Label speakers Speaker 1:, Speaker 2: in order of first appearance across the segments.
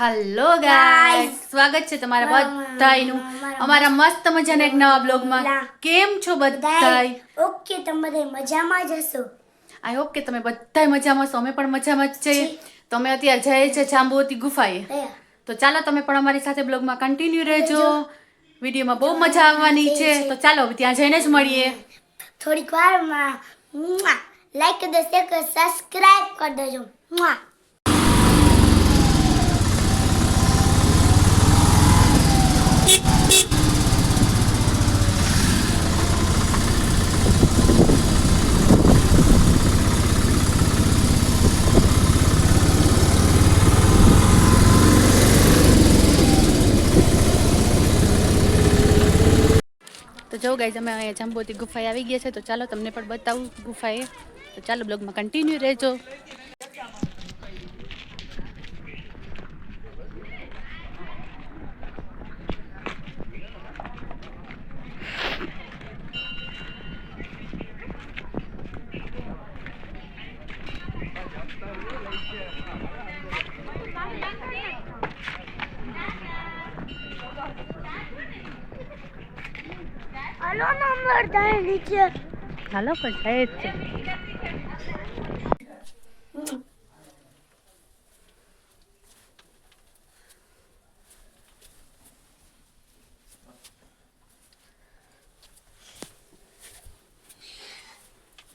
Speaker 1: Hello guys સ્વાગત છે તમારા બધાયનું. અમારા મસ્ત મજાના એક નવા બ્લોગમાં. કેમ છો બધાય?
Speaker 2: ઓકે તમે મજામાં જ હશો?
Speaker 1: આઈ હોપ કે તમે બધાય મજામાં છો અમે પણ મજામાં જ છીએ. તો અમે અત્યારે જઈએ છે જાંબુવતી ગુફાએ. તો ચાલો તમે પણ અમારી સાથે બ્લોગમાં કન્ટિન્યુ રહેજો. વિડીયોમાં બહુ મજા આવવાની છે. તો ચાલો ત્યાં જઈને જ મળીએ.
Speaker 2: થોડીક વારમાં લાઈક કરી દેજો સબસ્ક્રાઇબ કરી દેજો.
Speaker 1: જો ગાઈઝ અમે અહીંયા જાંબુવતી ગુફાએ આવી ગયા છે. તો ચાલો તમને પણ બતાવું ગુફાએ. તો ચાલો બ્લોગમાં કન્ટિન્યુ રહેજો.
Speaker 2: નંબર થાય નીચે
Speaker 1: ચાલો પણ જાય જ છે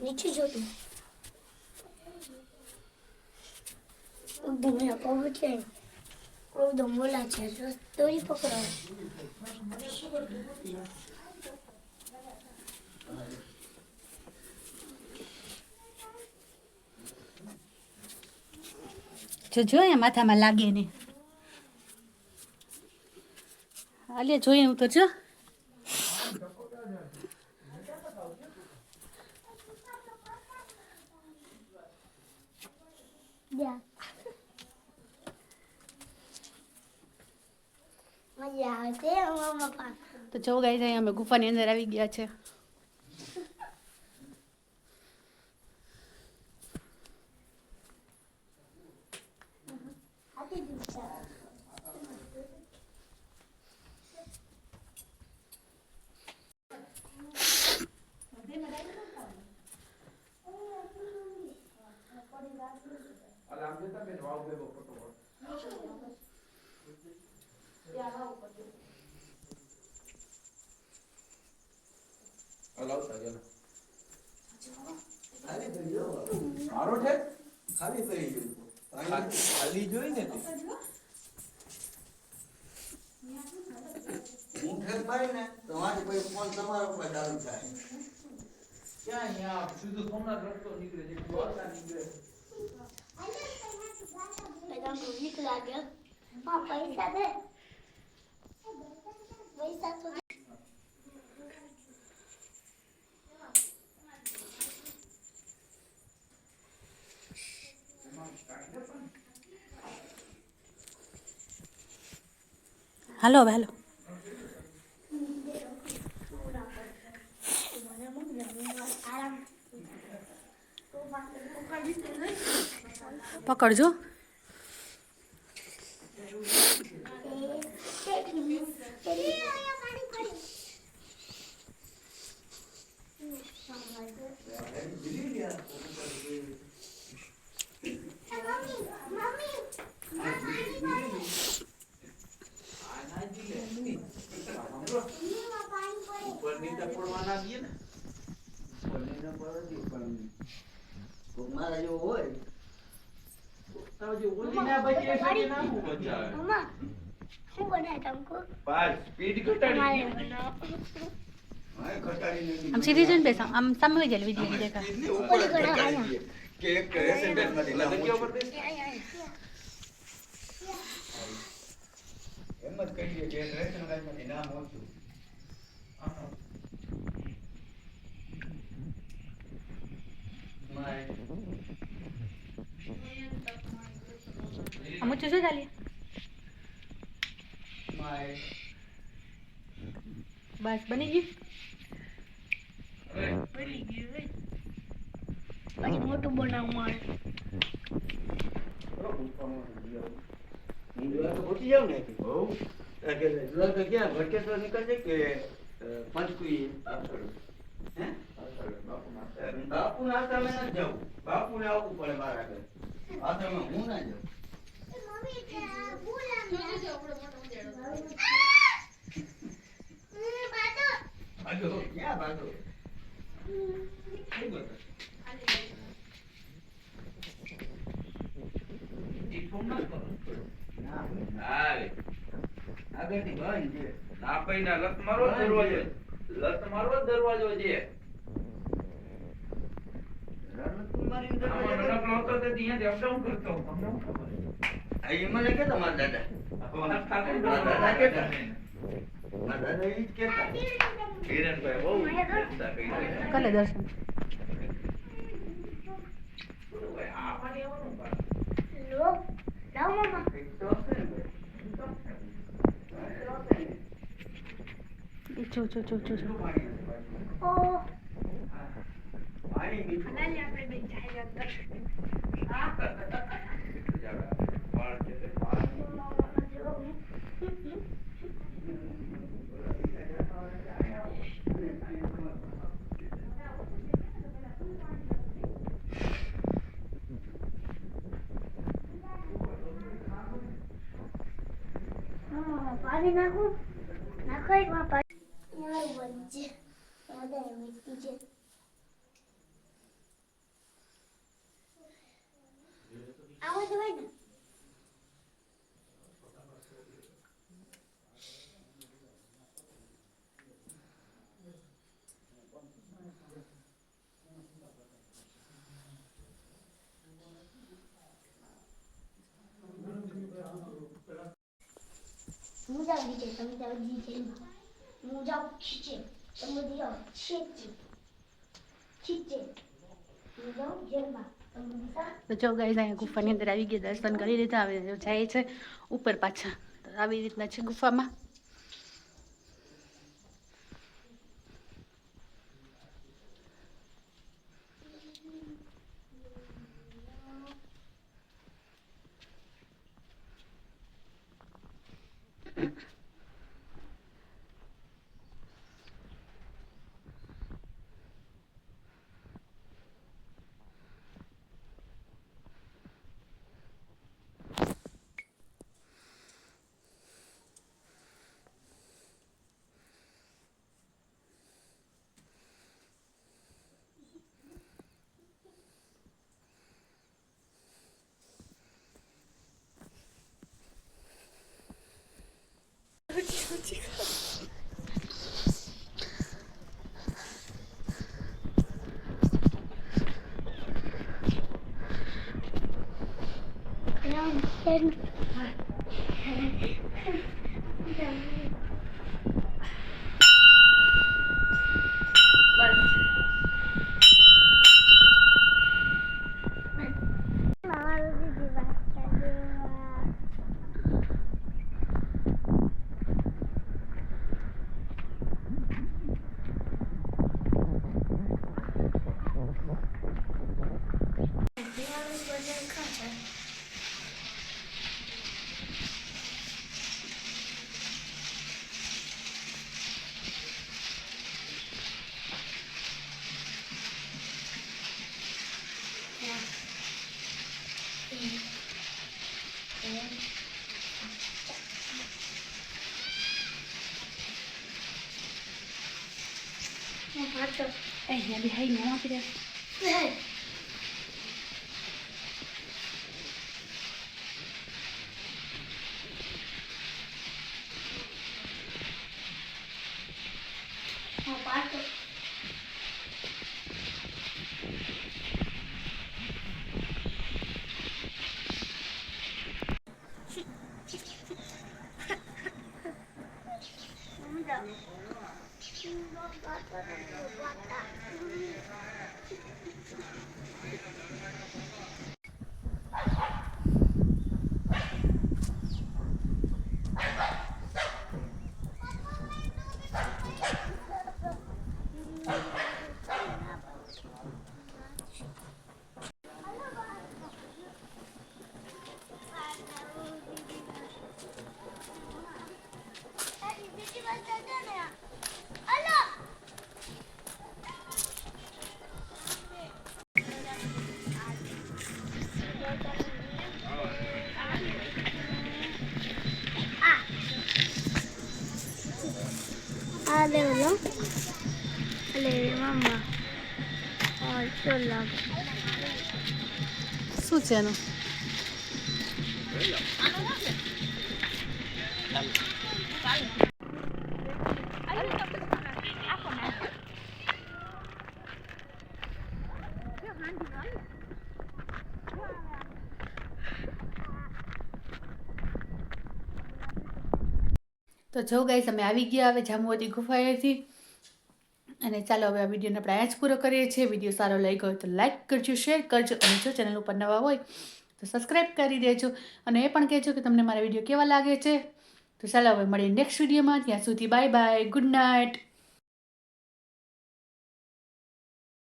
Speaker 2: નીચે જો તું એકદમ
Speaker 1: જો જો અહીંયા માથામાં લાગે ને. આલિયા જોઈએ હું તો જો. તો જો અહીંયા અમે ગુફાની અંદર આવી ગયા છે
Speaker 2: હાથી દીધા
Speaker 3: મારો છે ખાલી થઈ ગયું ખાલી જોઈ ને તે
Speaker 4: હું ઠેક મારી ને તો મારી કોઈ ફોન તમારા ઉપર ચાલુ થાય
Speaker 3: ક્યાં અહીંયા સીધું સોમનાથ રસ્તો નીકળે છે દ્વારકા નીકળે
Speaker 2: પેલા બીક લાગે હા પૈસા દે પૈસા તો
Speaker 1: હાલો હવે હાલો પકડજો.
Speaker 3: ઉપર તો પડવાના છીએ ને.
Speaker 4: કોઈને ન પડે પણ કોક મારા જેવો હોય.
Speaker 3: તાવ જે ઓલી ના બચે છે ના? હું બચાવે
Speaker 2: મમ્મા શું બનાય તમકો
Speaker 3: સ્પીડ ઘટાડી
Speaker 4: હા
Speaker 1: આમ સીધી જઈને બેસા. આમ સામે હોય જાય વીડિયો દેખા
Speaker 4: એટલી ઉપર ઘટાડી દઈએ કે એક રેસિડેન્ટમાંથી ના
Speaker 3: લગન ઉપર દે
Speaker 4: એમ જ કહીએ કે રેશન કાર્ડમાંથી નામ ઓછું
Speaker 3: માય.
Speaker 1: આમ ઊંચું શું
Speaker 3: માય
Speaker 1: બસ બની ગયું
Speaker 2: પછી મોટું બનાવવું
Speaker 4: ને આ હે બાપુ ના આશ્રમે નથી જવું બાપુ ને આવવું પડે મારા આગળ આશ્રમે હું ના જાઉં
Speaker 3: લત મારો દરવાજો લત મારો દરવાજો છે
Speaker 4: રણકુમારી દરવાજા
Speaker 3: નનકલો હતો તે ત્યાંથી અપડાઉન કરતો. અમને શું ખબર
Speaker 4: આ એ મને કહેતા મારા દાદા? મારા દાદા કેતા મારા દાદા ઈ જ કહેતા
Speaker 3: કિરણભાઈ બહુ ચિંતા કરી
Speaker 1: કલે દર્શન. જો જો જો જો જો.
Speaker 4: પાણી હશે બાજુમાં?
Speaker 2: ઓ.
Speaker 4: પાણી મીઠું.
Speaker 2: પાણી નાખું. નાખો એક માં છે. આવો હોય ને હું જાઉં નીચે તમે જાઓ
Speaker 1: ગુફાની અંદર આવી ગયા, દર્શન કરી લીધા, હવે જાય છે ઉપર પાછા. આવી રીતના છે ગુફામાં.
Speaker 2: 唉 ten.
Speaker 1: એ અહીંયા બી હાઈ ન આપી દે શું છે એનું તો જો ગાઈસ અમે આવી ગયા હવે જામુવતી ગુફાએથી. અને ચાલો હવે આ વિડીયોને આપણે અહીંયા જ પૂરો કરીએ છીએ. વીડિયો સારો લાગ્યો હોય તો લાઈક કરજો, શેર કરજો અને જો ચેનલ ઉપર નવા હોય તો સબસ્ક્રાઈબ કરી દેજો. અને એ પણ કહેજો કે તમને મારા વીડિયો કેવા લાગે છે. તો ચાલો હવે મળીએ નેક્સ્ટ વિડીયોમાં. ત્યાં સુધી બાય બાય, ગુડ નાઇટ.